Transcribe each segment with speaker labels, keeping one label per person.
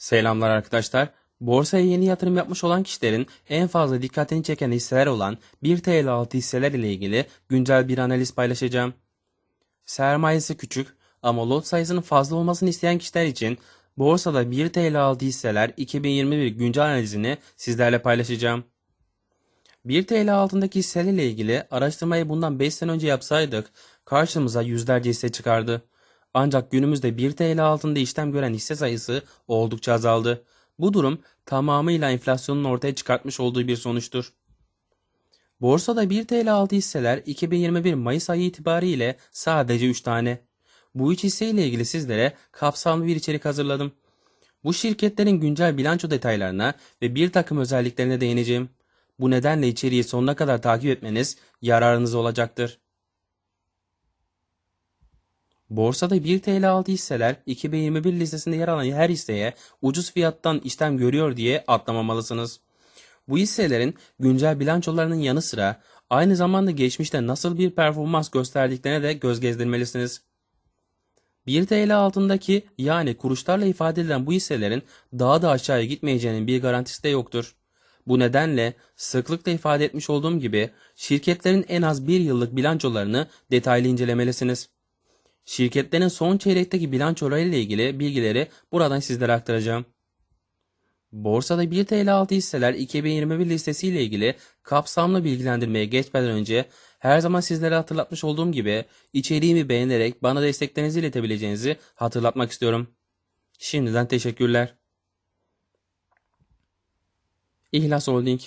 Speaker 1: Selamlar arkadaşlar. Borsaya yeni yatırım yapmış olan kişilerin en fazla dikkatini çeken hisseler olan 1 TL altı hisseler ile ilgili güncel bir analiz paylaşacağım. Sermayesi küçük ama lot sayısının fazla olmasını isteyen kişiler için borsada 1 TL altı hisseler 2021 güncel analizini sizlerle paylaşacağım. 1 TL altındaki hisselerle ilgili araştırmayı bundan 5 sene önce yapsaydık karşımıza yüzlerce hisse çıkardı. Ancak günümüzde 1 TL altında işlem gören hisse sayısı oldukça azaldı. Bu durum tamamıyla enflasyonun ortaya çıkartmış olduğu bir sonuçtur. Borsada 1 TL altı hisseler 2021 Mayıs ayı itibariyle sadece 3 tane. Bu 3 hisse ile ilgili sizlere kapsamlı bir içerik hazırladım. Bu şirketlerin güncel bilanço detaylarına ve bir takım özelliklerine değineceğim. Bu nedenle içeriği sonuna kadar takip etmeniz yararınız olacaktır. Borsada 1 TL altı hisseler 2021 listesinde yer alan her hisseye ucuz fiyattan işlem görüyor diye atlamamalısınız. Bu hisselerin güncel bilançolarının yanı sıra aynı zamanda geçmişte nasıl bir performans gösterdiklerine de göz gezdirmelisiniz. 1 TL altındaki yani kuruşlarla ifade edilen bu hisselerin daha da aşağıya gitmeyeceğinin bir garantisi de yoktur. Bu nedenle sıklıkla ifade etmiş olduğum gibi şirketlerin en az bir yıllık bilançolarını detaylı incelemelisiniz. Şirketlerin son çeyrekteki bilançoları ile ilgili bilgileri buradan sizlere aktaracağım. Borsada 1 TL altı hisseler 2021 listesi ile ilgili kapsamlı bilgilendirmeye geçmeden önce her zaman sizlere hatırlatmış olduğum gibi içeriğimi beğenerek bana desteklerinizi iletebileceğinizi hatırlatmak istiyorum. Şimdiden teşekkürler. İhlas Holding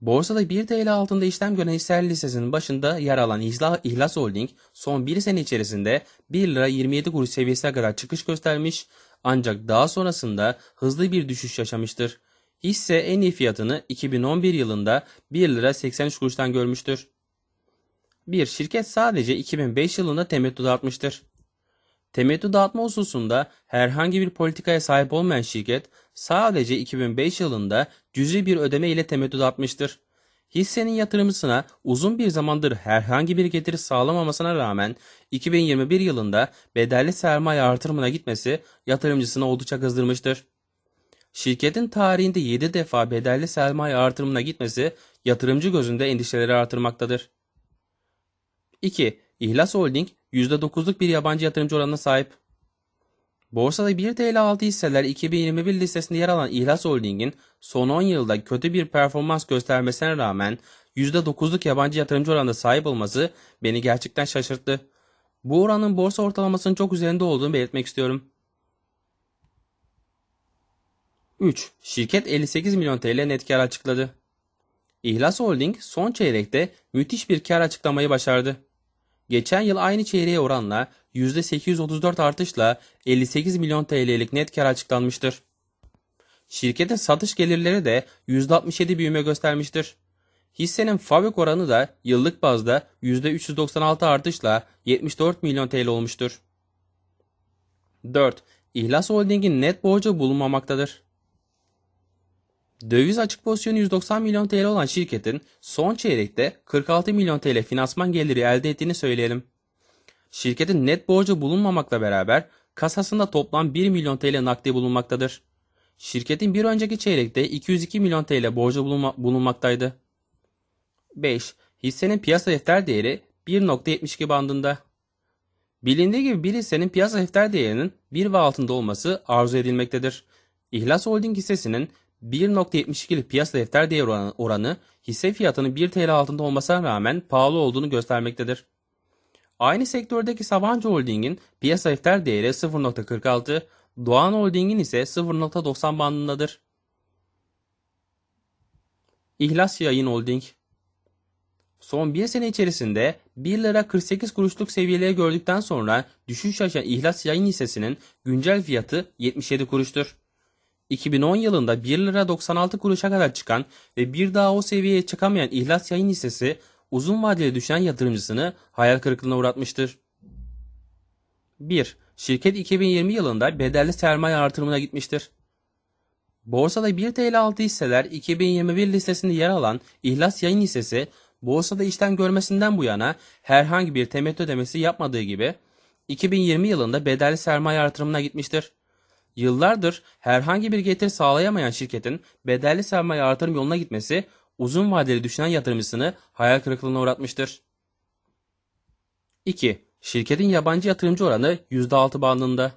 Speaker 1: Borsada 1 TL altında işlem gören hisseler listesinin başında yer alan İhla- İhlas Holding son 1 sene içerisinde 1 lira 27 kuruş seviyesine kadar çıkış göstermiş ancak daha sonrasında hızlı bir düşüş yaşamıştır. Hisse en iyi fiyatını 2011 yılında 1 lira 83 kuruştan görmüştür. Bir şirket sadece 2005 yılında temettü dağıtmıştır. Temettü dağıtma hususunda herhangi bir politikaya sahip olmayan şirket sadece 2005 yılında cüzi bir ödeme ile temettü dağıtmıştır. Hissenin yatırımcısına uzun bir zamandır herhangi bir getiri sağlamamasına rağmen 2021 yılında bedelli sermaye artırımına gitmesi yatırımcısını oldukça kızdırmıştır. Şirketin tarihinde 7 defa bedelli sermaye artırımına gitmesi yatırımcı gözünde endişeleri artırmaktadır. 2. İhlas Holding %9'luk bir yabancı yatırımcı oranına sahip. Borsada 1 TL altı hisseler 2021 listesinde yer alan İhlas Holding'in son 10 yılda kötü bir performans göstermesine rağmen %9'luk yabancı yatırımcı oranına sahip olması beni gerçekten şaşırttı. Bu oranın borsa ortalamasının çok üzerinde olduğunu belirtmek istiyorum. 3. Şirket 58 milyon TL net kar açıkladı. İhlas Holding son çeyrekte müthiş bir kar açıklamayı başardı. Geçen yıl aynı çeyreğe oranla %834 artışla 58 milyon TL'lik net kar açıklanmıştır. Şirketin satış gelirleri de %67 büyüme göstermiştir. Hissenin fabrik oranı da yıllık bazda %396 artışla 74 milyon TL olmuştur. 4. İhlas Holding'in net borcu bulunmamaktadır. Döviz açık pozisyonu 190 milyon TL olan şirketin son çeyrekte 46 milyon TL finansman geliri elde ettiğini söyleyelim. Şirketin net borcu bulunmamakla beraber kasasında toplam 1 milyon TL nakdi bulunmaktadır. Şirketin bir önceki çeyrekte 202 milyon TL borcu bulunma bulunmaktaydı. 5. Hissenin piyasa defter değeri 1.72 bandında. Bilindiği gibi bir hissenin piyasa defter değerinin 1 ve altında olması arzu edilmektedir. İhlas Holding hissesinin 1.72'lik piyasa defter oranı, oranı hisse fiyatının 1 TL altında olmasına rağmen pahalı olduğunu göstermektedir. Aynı sektördeki Sabancı Holding'in piyasa defter değeri 0.46, Doğan Holding'in ise 0.90 bandındadır. İhlas Yayın Holding Son bir sene içerisinde 1 lira 48 kuruşluk seviyeleri gördükten sonra düşüş yaşayan İhlas Yayın hissesinin güncel fiyatı 77 kuruştur. 2010 yılında 1 lira 96 kuruşa kadar çıkan ve bir daha o seviyeye çıkamayan İhlas Yayın hissesi uzun vadeli düşen yatırımcısını hayal kırıklığına uğratmıştır. 1. Şirket 2020 yılında bedelli sermaye artırımına gitmiştir. Borsada 1 TL altı hisseler 2021 listesinde yer alan İhlas Yayın hissesi borsada işlem görmesinden bu yana herhangi bir temettü ödemesi yapmadığı gibi 2020 yılında bedelli sermaye artırımına gitmiştir. Yıllardır herhangi bir getiri sağlayamayan şirketin bedelli sermaye artırım yoluna gitmesi uzun vadeli düşünen yatırımcısını hayal kırıklığına uğratmıştır. 2. Şirketin yabancı yatırımcı oranı %6 bandında.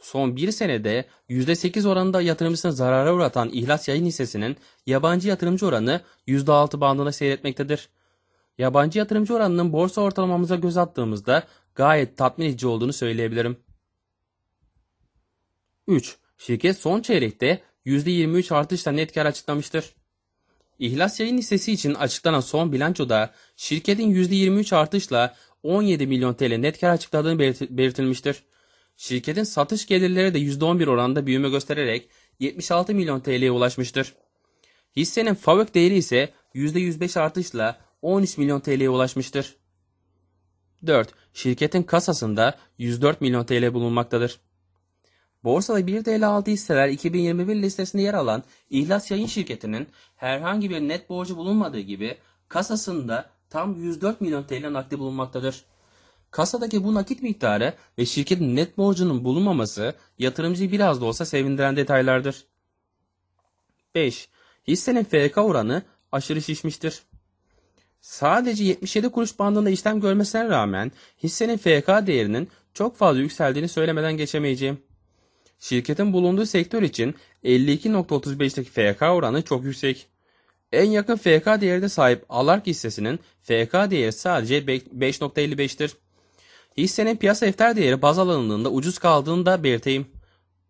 Speaker 1: Son bir senede %8 oranında yatırımcısını zarara uğratan ihlas yayın hissesinin yabancı yatırımcı oranı %6 bandında seyretmektedir. Yabancı yatırımcı oranının borsa ortalamamıza göz attığımızda gayet tatmin edici olduğunu söyleyebilirim. 3. Şirket son çeyrekte %23 artışla net kar açıklamıştır. İhlas yayın hissesi için açıklanan son bilançoda şirketin %23 artışla 17 milyon TL net kar açıkladığını belirt- belirtilmiştir. Şirketin satış gelirleri de %11 oranında büyüme göstererek 76 milyon TL'ye ulaşmıştır. Hissenin FAVÖK değeri ise %105 artışla 13 milyon TL'ye ulaşmıştır. 4. Şirketin kasasında 104 milyon TL bulunmaktadır. Borsada 1 TL altı hisseler 2021 listesinde yer alan İhlas Yayın Şirketi'nin herhangi bir net borcu bulunmadığı gibi kasasında tam 104 milyon TL nakdi bulunmaktadır. Kasadaki bu nakit miktarı ve şirketin net borcunun bulunmaması yatırımcıyı biraz da olsa sevindiren detaylardır. 5. Hissenin FK oranı aşırı şişmiştir. Sadece 77 kuruş bandında işlem görmesine rağmen hissenin FK değerinin çok fazla yükseldiğini söylemeden geçemeyeceğim. Şirketin bulunduğu sektör için 52.35'teki FK oranı çok yüksek. En yakın FK değerine sahip Alark hissesinin FK değeri sadece 5.55'tir. Hissenin piyasa defter değeri baz alındığında ucuz kaldığını da belirteyim.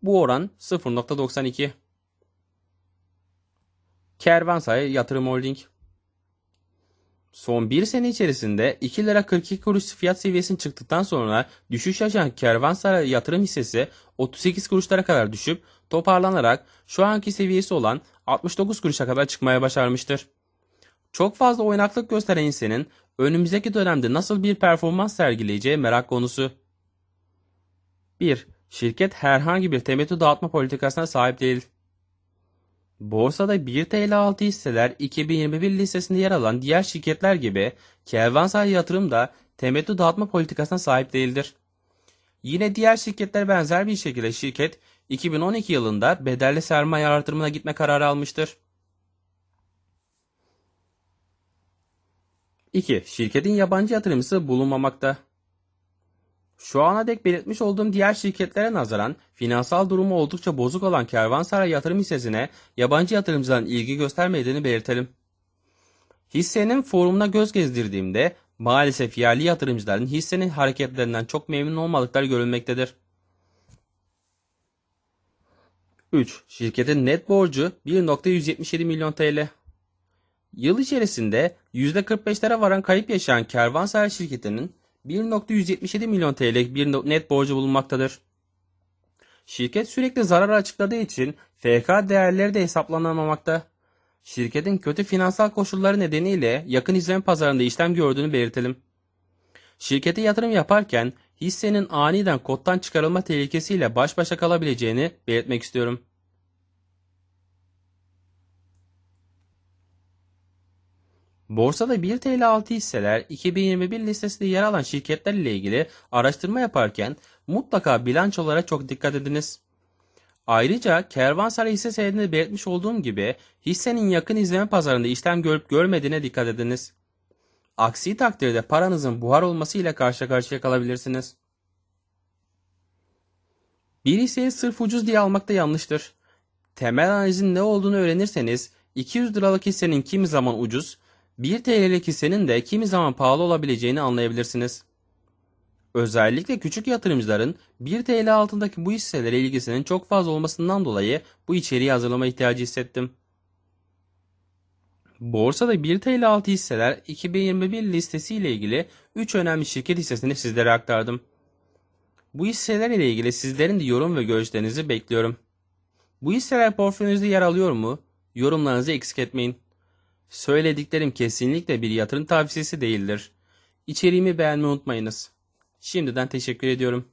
Speaker 1: Bu oran 0.92. Kervansay Yatırım Holding Son bir sene içerisinde 2 lira 42 kuruş fiyat seviyesine çıktıktan sonra düşüş yaşayan Kervansaray yatırım hissesi 38 kuruşlara kadar düşüp toparlanarak şu anki seviyesi olan 69 kuruşa kadar çıkmaya başarmıştır. Çok fazla oynaklık gösteren hissenin önümüzdeki dönemde nasıl bir performans sergileyeceği merak konusu. 1. Şirket herhangi bir temettü dağıtma politikasına sahip değil. Borsada 1 TL altı hisseler 2021 listesinde yer alan diğer şirketler gibi Kervansay Yatırım da temettü dağıtma politikasına sahip değildir. Yine diğer şirketler benzer bir şekilde şirket 2012 yılında bedelli sermaye artırımına gitme kararı almıştır. 2. Şirketin yabancı yatırımcısı bulunmamakta. Şu ana dek belirtmiş olduğum diğer şirketlere nazaran finansal durumu oldukça bozuk olan Kervansaray yatırım hissesine yabancı yatırımcıların ilgi göstermediğini belirtelim. Hissenin forumuna göz gezdirdiğimde maalesef yerli yatırımcıların hissenin hareketlerinden çok memnun olmadıkları görülmektedir. 3. Şirketin net borcu 1.177 milyon TL. Yıl içerisinde %45'lere varan kayıp yaşayan Kervansaray şirketinin 1.177 milyon TL bir net borcu bulunmaktadır. Şirket sürekli zarar açıkladığı için FK değerleri de hesaplanamamakta. Şirketin kötü finansal koşulları nedeniyle yakın izleme pazarında işlem gördüğünü belirtelim. Şirkete yatırım yaparken hissenin aniden kottan çıkarılma tehlikesiyle baş başa kalabileceğini belirtmek istiyorum. Borsada 1 TL altı hisseler 2021 listesinde yer alan şirketler ile ilgili araştırma yaparken mutlaka bilançolara çok dikkat ediniz. Ayrıca Kervansaray hisse senedinde belirtmiş olduğum gibi hissenin yakın izleme pazarında işlem görüp görmediğine dikkat ediniz. Aksi takdirde paranızın buhar olmasıyla karşı karşıya kalabilirsiniz. Bir hisseyi sırf ucuz diye almak da yanlıştır. Temel analizin ne olduğunu öğrenirseniz 200 liralık hissenin kimi zaman ucuz, 1 TL'lik hissenin de kimi zaman pahalı olabileceğini anlayabilirsiniz. Özellikle küçük yatırımcıların 1 TL altındaki bu hisselere ilgisinin çok fazla olmasından dolayı bu içeriği hazırlama ihtiyacı hissettim. Borsada 1 TL altı hisseler 2021 listesi ile ilgili 3 önemli şirket hissesini sizlere aktardım. Bu hisseler ile ilgili sizlerin de yorum ve görüşlerinizi bekliyorum. Bu hisseler portföyünüzde yer alıyor mu? Yorumlarınızı eksik etmeyin. Söylediklerim kesinlikle bir yatırım tavsiyesi değildir. İçeriğimi beğenmeyi unutmayınız. Şimdiden teşekkür ediyorum.